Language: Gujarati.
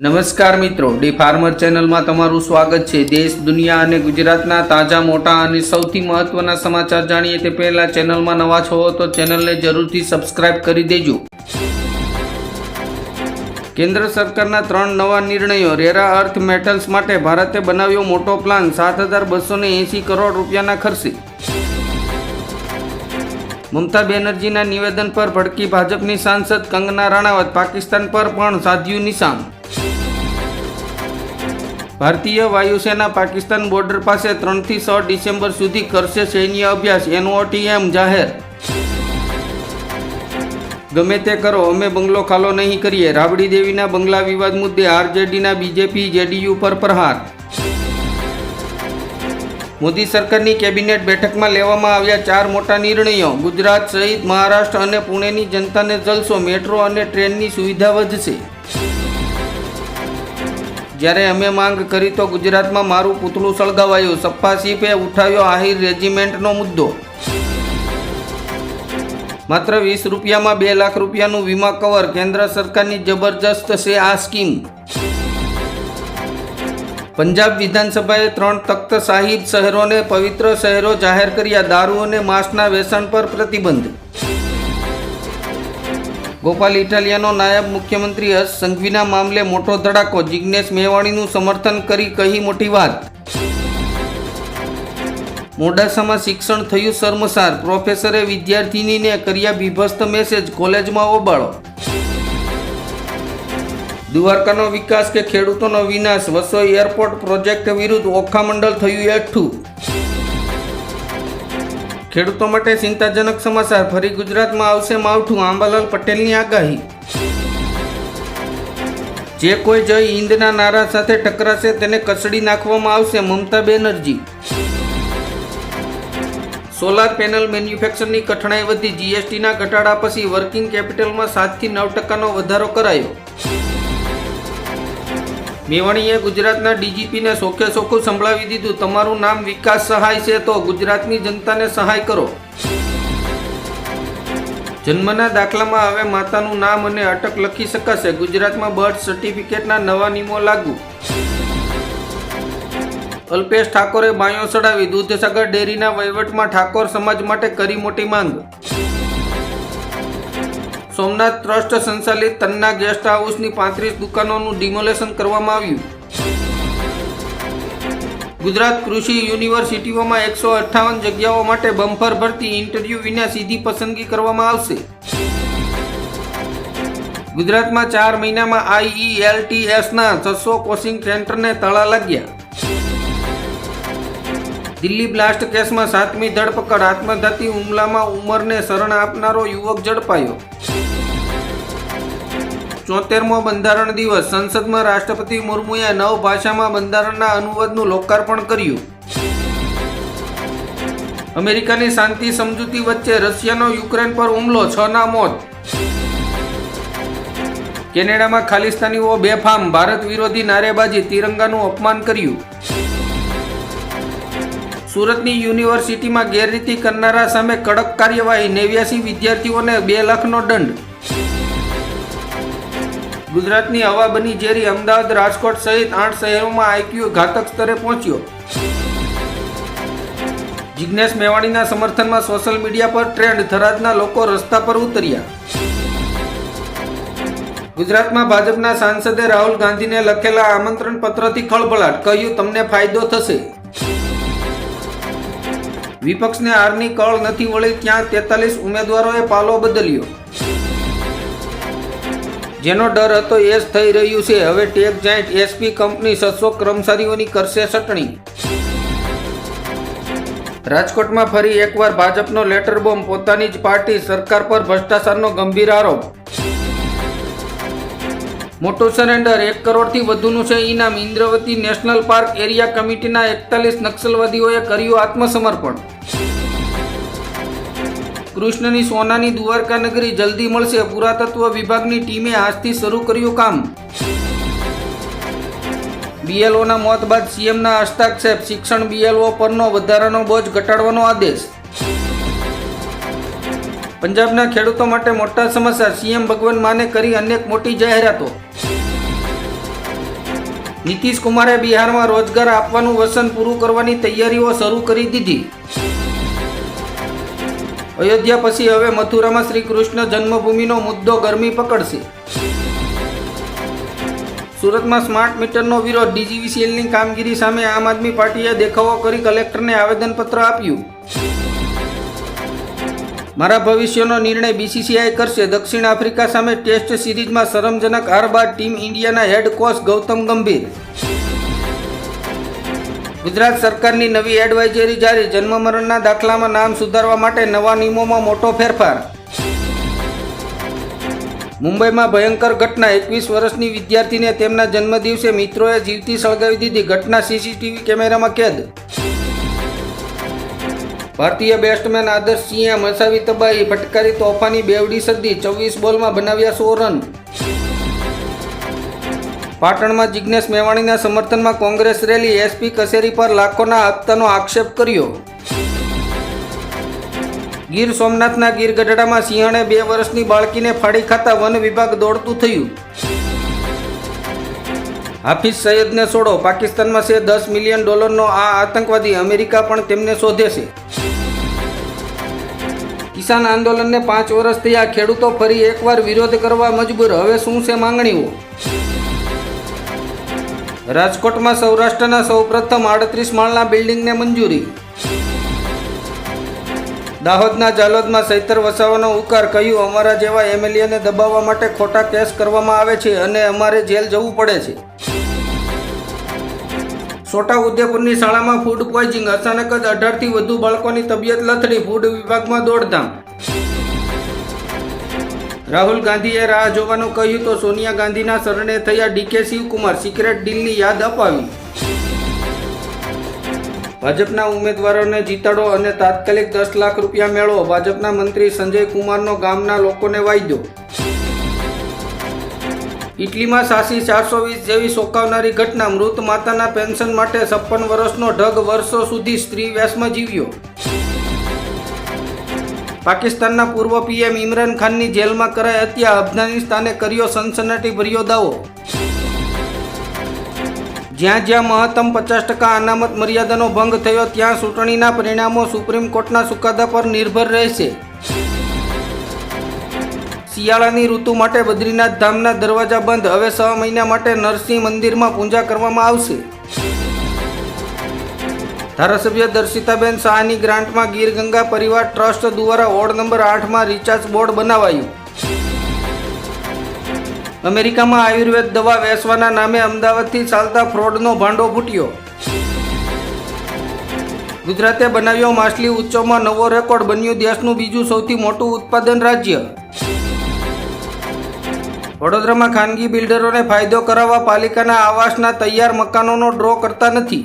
નમસ્કાર મિત્રો, ડી ફાર્મર ચેનલમાં તમારું સ્વાગત છે. દેશ, દુનિયા અને ગુજરાતના તાજા, મોટા અને સૌથી મહત્વના સમાચાર જાણીએ તે પહેલા ચેનલમાં નવા છો તો ચેનલને જરૂરથી સબસ્ક્રાઇબ કરી દેજો. કેન્દ્ર સરકારના ત્રણ નવા નિર્ણયો, રેરા અર્થ મેટલ્સ માટે ભારતે બનાવ્યો મોટો પ્લાન, સાત હજાર બસો એંસી કરોડ રૂપિયાના ખર્ચે. મમતા બેનર્જીના નિવેદન પર ભડકી ભાજપની સાંસદ કંગના રાણાવત, પાકિસ્તાન પર પણ સાધ્યું નિશાન. ભારતીય વાયુસેના પાકિસ્તાન બોર્ડર પાસે ત્રણથી છ ડિસેમ્બર સુધી કરશે સૈન્ય અભ્યાસ, એનઓટીએમ જાહેર. ગમે તે કરો, અમે બંગલો ખાલો નહીં કરીએ. રાબડી દેવીના બંગલા વિવાદ મુદ્દે આરજેડીના બીજેપી જેડીયુ પર પ્રહાર. મોદી સરકારની કેબિનેટ બેઠકમાં લેવામાં આવ્યા ચાર મોટા નિર્ણયો. ગુજરાત સહિત મહારાષ્ટ્ર અને પુણેની જનતાને જલસો, મેટ્રો અને ટ્રેનની સુવિધા વધશે. જ્યારે અમે માંગ કરી તો ગુજરાતમાં મારું પૂતળું સળગાવાયું. સપ્પા સીફે ઉઠાવ્યો આહિર રેજિમેન્ટનો મુદ્દો. માત્ર વીસ રૂપિયામાં બે લાખ રૂપિયાનું વીમા કવર કેન્દ્ર સરકારની જબરજસ્ત છે આ સ્કીમ. પંજાબ વિધાનસભાએ ત્રણ તખ્ત સાહિબ શહેરોને પવિત્ર શહેરો જાહેર કર્યા. દારૂ અને માંસના વેસણ પર પ્રતિબંધ. ગોપાલ ઇટાલિયાનો નાયબ મુખ્યમંત્રી હર્ષ સંઘવીના મામલે મોટો ધડાકો. જિગ્નેશ મેવાણીનું સમર્થન કરી કહી મોટી વાત. મોડાસામાં શિક્ષણ થયું શર્મસાર. પ્રોફેસરે વિદ્યાર્થિનીને કર્યા બીભસ્ત મેસેજ. કોલેજમાં ઓબાળો દ્વારકાનો વિકાસ કે ખેડૂતોનો વિનાશ. વસોઈ એરપોર્ટ પ્રોજેક્ટ વિરુદ્ધ ઓખા મંડળ થયું એકઠું ખેડૂતો માટે ચિંતાજનક સમાચાર. ફરી ગુજરાતમાં આવશે માવઠું. આંબાલાલ પટેલની આગાહી. જે કોઈ જય ઈંદના નારા સાથે ટકરાશે, તેને કચડી નાખવામાં આવશે મમતા બેનર્જી. સોલાર પેનલ મેન્યુફેક્ચરની કઠણાઈ વધી. જીએસટીના ઘટાડા પછી વર્કિંગ કેપિટલમાં સાતથી નવ ટકાનો વધારો કરાયો. મેવાણીએ ગુજરાતના ડીજીપીને સોખે સોખું સંભળાવી દીધું. તમારું નામ વિકાસ સહાય છે તો ગુજરાતની જનતાને સહાય કરો. જન્મના દાખલામાં હવે માતાનું નામ અને અટક લખી શકાશે. ગુજરાતમાં બર્થ સર્ટિફિકેટના નવા નિયમો લાગુ. અલ્પેશ ઠાકોરે બાયો ચડાવી દૂધસાગર ડેરીના વહીવટમાં ઠાકોર સમાજ માટે કરી મોટી માંગ. સોમનાથ ટ્રસ્ટ સંચાલિત તન્ના ગેસ્ટ હાઉસની પાંત્રીસ દુકાનોનું ડિમોલેશન કરવામાં આવ્યું. ગુજરાત કૃષિ યુનિવર્સિટીઓમાં એકસો અઠ્ઠાવન જગ્યાઓ માટે બમ્પર ભરતી ઇન્ટરવ્યૂ વિના સીધી પસંદગી કરવામાં આવશે. ગુજરાતમાં ચાર મહિનામાં આઈઈએલટીએસના છસો કોચિંગ સેન્ટરને તળા લાગ્યા. દિલ્હી બ્લાસ્ટ કેસમાં સાતમી ધરપકડ, આત્મઘાતી હુમલામાં ઉંમરને શરણ આપનારો યુવક ઝડપાયો. ચોતેરમો બંધારણ દિવસ. સંસદમાં રાષ્ટ્રપતિ મુર્મુએ નવ ભાષામાં બંધારણના અનુવાદનું લોકાર્પણ કર્યું. અમેરિકાની શાંતિ સમજૂતી વચ્ચે રશિયાનો યુક્રેન પર હુમલો છ ના મોત. કેનેડામાં ખાલિસ્તાનીઓ બેફામ, ભારત વિરોધી નારેબાજી, તિરંગાનું અપમાન કર્યું. સુરતની યુનિવર્સિટીમાં ગેરરીતિ કરનારા સામે કડક કાર્યવાહી, નેવ્યાસી વિદ્યાર્થીઓને બે લાખનો દંડ. ગુજરાતની હવા બની ઝેરી અમદાવાદ, રાજકોટ સહિત આઠ શહેરોમાં આઈક્યુ ઘાતક સ્તરે પહોંચ્યો. જિજ્ઞેશ મેવાણીના સમર્થનમાં સોશિયલ મીડિયા પર ટ્રેન્ડ, થરાદના લોકો રસ્તા પર ઉતર્યા. ગુજરાતમાં ભાજપના સાંસદે રાહુલ ગાંધીને લખેલા આમંત્રણ પત્રથી ખળભળાટ, કહ્યું, તમને ફાયદો થશે. વિપક્ષને હારની કળ નથી વળી ત્યાં તેતાલીસ ઉમેદવારોએ પાલો બદલ્યો. જેનો ડર હતો એ જ થઈ રહ્યું છે. હવે ટેક જાયન્ટ એસપી કંપની છસો કર્મચારીઓની કરશે ચટણી. રાજકોટમાં ફરી એકવાર ભાજપનો લેટર બોમ્બ, પોતાની જ પાર્ટી, સરકાર પર ભ્રષ્ટાચારનો ગંભીર આરોપ. મોટું સરેન્ડર એક કરોડથી વધુનું છે ઇનામ ઇન્દ્રવતી નેશનલ પાર્ક એરિયા કમિટીના એકતાલીસ નક્સલવાદીઓએ કર્યું આત્મસમર્પણ. કૃષ્ણની સોનાની દ્વારકા નગરી જલ્દી મળશે. પુરાતત્વ વિભાગની ટીમે આજથી શરૂ કર્યું કામ. બીએલઓના મોત બાદ સીએમના હસ્તાક્ષેપ શિક્ષણ બીએલઓ પરનો વધારાનો બોજ ઘટાડવાનો આદેશ. પંજાબના ખેડૂતો માટે મોટા સમસ્યા સીએમ ભગવાન માને કરી અનેક મોટી જાહેરાતો. નીતિશ કુમારે બિહારમાં રોજગાર આપવાનું વસન પૂરું કરવાની તૈયારીઓ શરૂ કરી દીધી. અયોધ્યા પછી હવે મથુરામાં શ્રી કૃષ્ણ જન્મભૂમિનો મુદ્દો ગરમી પકડશે. સુરતમાં સ્માર્ટ મીટરનો વિરોધ. ડીજીવીસીએલની કામગીરી સામે આમ આદમી પાર્ટીએ દેખાવો કરી કલેક્ટરને આવેદનપત્ર આપ્યું. મારા ભવિષ્યનો નિર્ણય બીસીસીઆઈ કરશે. દક્ષિણ આફ્રિકા સામે ટેસ્ટ સિરીઝમાં શરમજનક હાર બાદ ટીમ ઇન્ડિયાના હેડ કોચ ગૌતમ ગંભીર. ગુજરાત સરકારની નવી એડવાઇઝરી જારી જન્મ મરણના દાખલામાં નામ સુધારવા માટે નવા નિયમોમાં મોટો ફેરફાર. મુંબઈમાં ભયંકર ઘટના. એકવીસ વર્ષની વિદ્યાર્થીને તેમના જન્મદિવસે મિત્રોએ જીવતી સળગાવી દીધી ઘટના. સીસીટીવી કેમેરામાં કેદ. ભારતીય બેટ્સમેન આદર્શ સિંહે મસાવી તબાહી. ફટકારી તોફાની બેવડી સદી. ચોવીસ બોલમાં બનાવ્યા સો રન. પાટણમાં જિજ્ઞેશ મેવાણીના સમર્થનમાં કોંગ્રેસ રેલી, એસપી કચેરી પર લાખોના હપ્તાનો આક્ષેપ કર્યો. ગીર સોમનાથના ગીર ગઢડામાં સિંહણે બે વર્ષની બાળકીને ફાડી ખાતા વન વિભાગ દોડતું થયું. હાફિઝ સૈયદને છોડો, પાકિસ્તાનમાં છે દસ મિલિયન ડોલરનો આ આતંકવાદી અમેરિકા પણ તેમને શોધે છે. કિસાન આંદોલનને પાંચ વર્ષ થયા, ખેડૂતો ફરી એકવાર વિરોધ કરવા મજબૂર, હવે શું છે માંગણીઓ? રાજકોટમાં સૌરાષ્ટ્રના સૌપ્રથમ આડત્રીસ માળના બિલ્ડિંગને મંજૂરી. દાહોદના જાલોદમાં સૈતર વસાવાનો ઉકાર કહ્યું, અમારા જેવા એમએલએને દબાવવા માટે ખોટા કેસ કરવામાં આવે છે અને અમારે જેલ જવું પડે છે. છોટા ઉદેપુરની શાળામાં ફૂડ પોઈઝિંગ, અચાનક જ અઢારથી વધુ બાળકોની તબિયત લથડી, ફૂડ વિભાગમાં દોડધામ. રાહુલ ગાંધીએ રાહ જોવાનું કહ્યું તો સોનિયા ગાંધીના શરણે થયા ડીકે શિવકુમાર. સિક્રેટ ડીલની યાદ અપાવી. ભાજપના ઉમેદવારોને જીતાડો અને તાત્કાલિક દસ લાખ રૂપિયા મેળવો. ભાજપના મંત્રી સંજય કુમારનો ગામના લોકોને વાયદો. ઇટલીમાં સાસી ચારસો વીસ જેવી ચોંકાવનારી ઘટના. મૃત માતાના પેન્શન માટે છપ્પન વર્ષનો ઢગ વર્ષો સુધી સ્ત્રી વ્યાસમાં જીવ્યો. પાકિસ્તાનના પૂર્વ પીએમ ઇમરાન ખાનની જેલમાં કરાઈ હત્યા અફઘાનિસ્તાને કર્યો સનસનાટી ભર્યો દાવો જ્યાં જ્યાં મહત્તમ પચાસ ટકા અનામત મર્યાદાનો ભંગ થયો, ત્યાં ચૂંટણીના પરિણામો સુપ્રીમ કોર્ટના ચુકાદા પર નિર્ભર રહેશે. શિયાળાની ઋતુ માટે બદ્રીનાથ ધામના દરવાજા બંધ. હવે છ મહિના માટે નરસિંહ મંદિરમાં પૂજા કરવામાં આવશે. ધારાસભ્ય દર્શિતાબેન શાહની ગ્રાન્ટમાં ગીર ગંગા પરિવાર ટ્રસ્ટ દ્વારા વોર્ડ નંબર આઠમાં રિચાર્જ બોર્ડ બનાવાયું. અમેરિકામાં આયુર્વેદ દવા વેચવાના નામે અમદાવાદથી ચાલતા ફ્રોડનો ભાંડો ફૂટ્યો. ગુજરાતે બનાવ્યો માછલી ઉત્સવમાં નવો રેકોર્ડ બન્યું દેશનું બીજું સૌથી મોટું ઉત્પાદન રાજ્ય. વડોદરામાં ખાનગી બિલ્ડરોને ફાયદો કરાવવા પાલિકાના આવાસના તૈયાર મકાનોનો ડ્રો કરતા નથી.